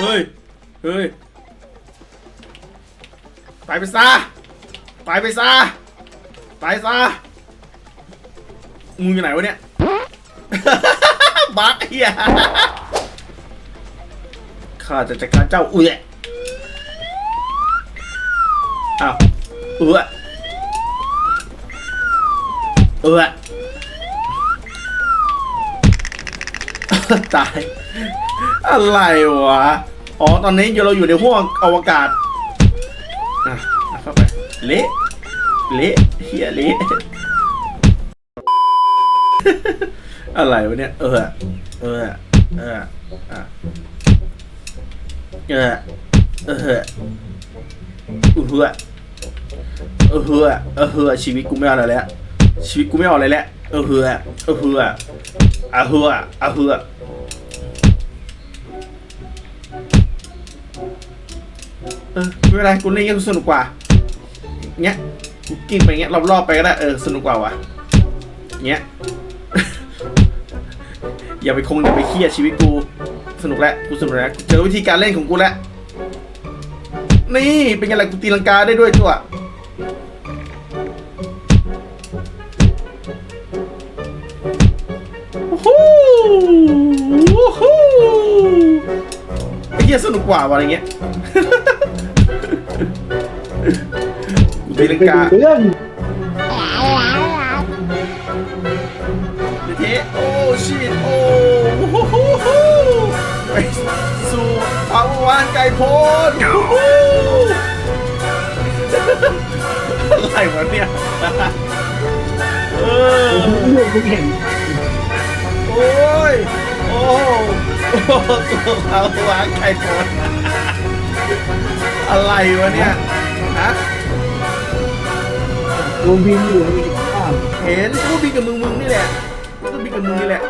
เฮ้ย เฮ้ย ไปไปซะ ไปไปซะ ไปซะ มึงอยู่ไหนวะเนี่ย บักเฮียข้าจะจัดการเจ้าอุ้ยอ้าวเอือเอือตาย อะไรวะ อ๋อ ตอนนี้เราอยู่ในห้วงอวกาศ อะเข้าไป เละเละเฮียเละอะไรวะเนี่ย เออ เออ เอออะเออ เออเออเออเออเออชีวิตกูไม่เอาอะไรแล้ว ชีวิตกูไม่เอาอะไรแล้ว เออเออเออเอออเฮืออเฮือ เออไม่เป็นไรกูเล่นเงี้ยกูสนุกกว่า เงี้ยกูกินไปเงี้ยรอบๆไปก็ได้เออสนุกกว่าว่ะ เงี้ย อย่าไปคงอย่าไปเครียดชีวิตกู สนุกแล้วกูสนุกแล้วเจอวิธีการเล่นของกูแล้วนี่เป็นไงล่ะกูตีลังกาได้ด้วยตัวโอ้โห ยสนุกกว่าว่ะอะไรเงี้ยกูตีลังกาเรื่องเทโอ้ชิตโอ้โหโหโหไปสู่ภาวะวานไก่โพนโอ้โหอะไรวะเนี่ยเออเรื่องกูเห็นโอ้ยโอ้โอ้ ตัวเขาวางไข่ปนอะไรวะเนี่ยฮะวงบินอยู่ในบ้านเห็นกูบินกับมึงมึงนี่แหละกูก็บินกับมึงนี่แหละ